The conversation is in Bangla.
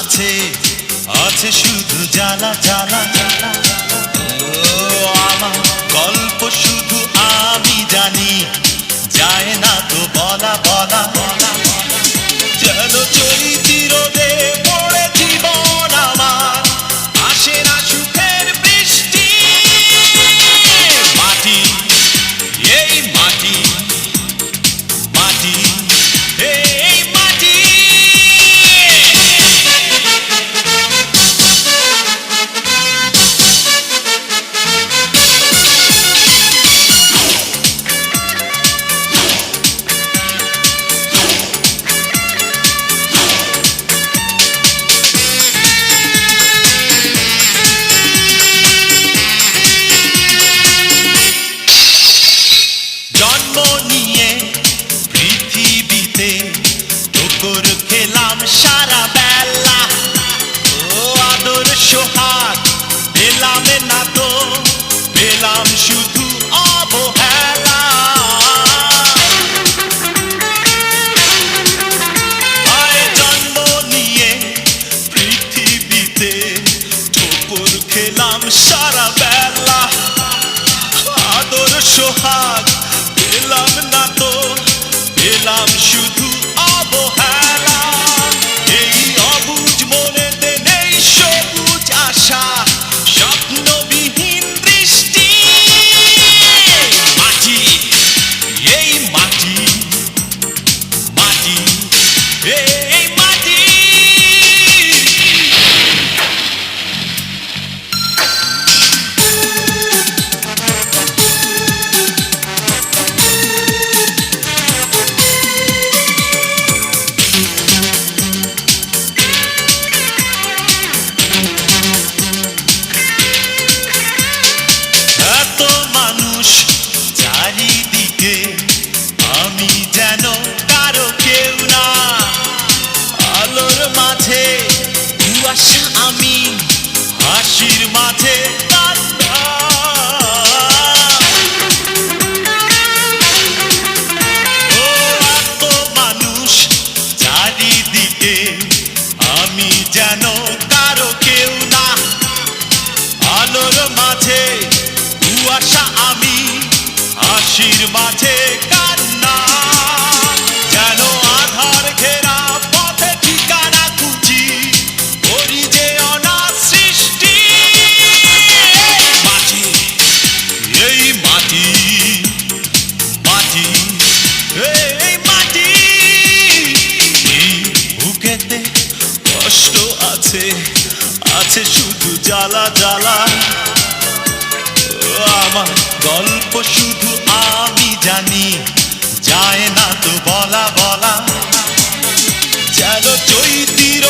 আছে। আছে শুধু জ্বালা জ্বালা পেলাম শুধু অবহেলা। হয় জন্ম নিয়ে পৃথিবীতে ঠোকর খেলাম সারা সোহাগ পেলাম না তো, পেলাম শুধু হাসির মাঝে কান্না, যেন আধার ঘেরা পথে ঠিকানা খুঁজি, করি যে অনাথ সৃষ্টি। মাটি এই মাটি মাটি এই মাটি এই বুকেতে কষ্ট আছে আছে শুধু জ্বালা জ্বালা। আমার গল্প শুধু আমি জানি যায় না তো বলা বলা। যেন চৈতির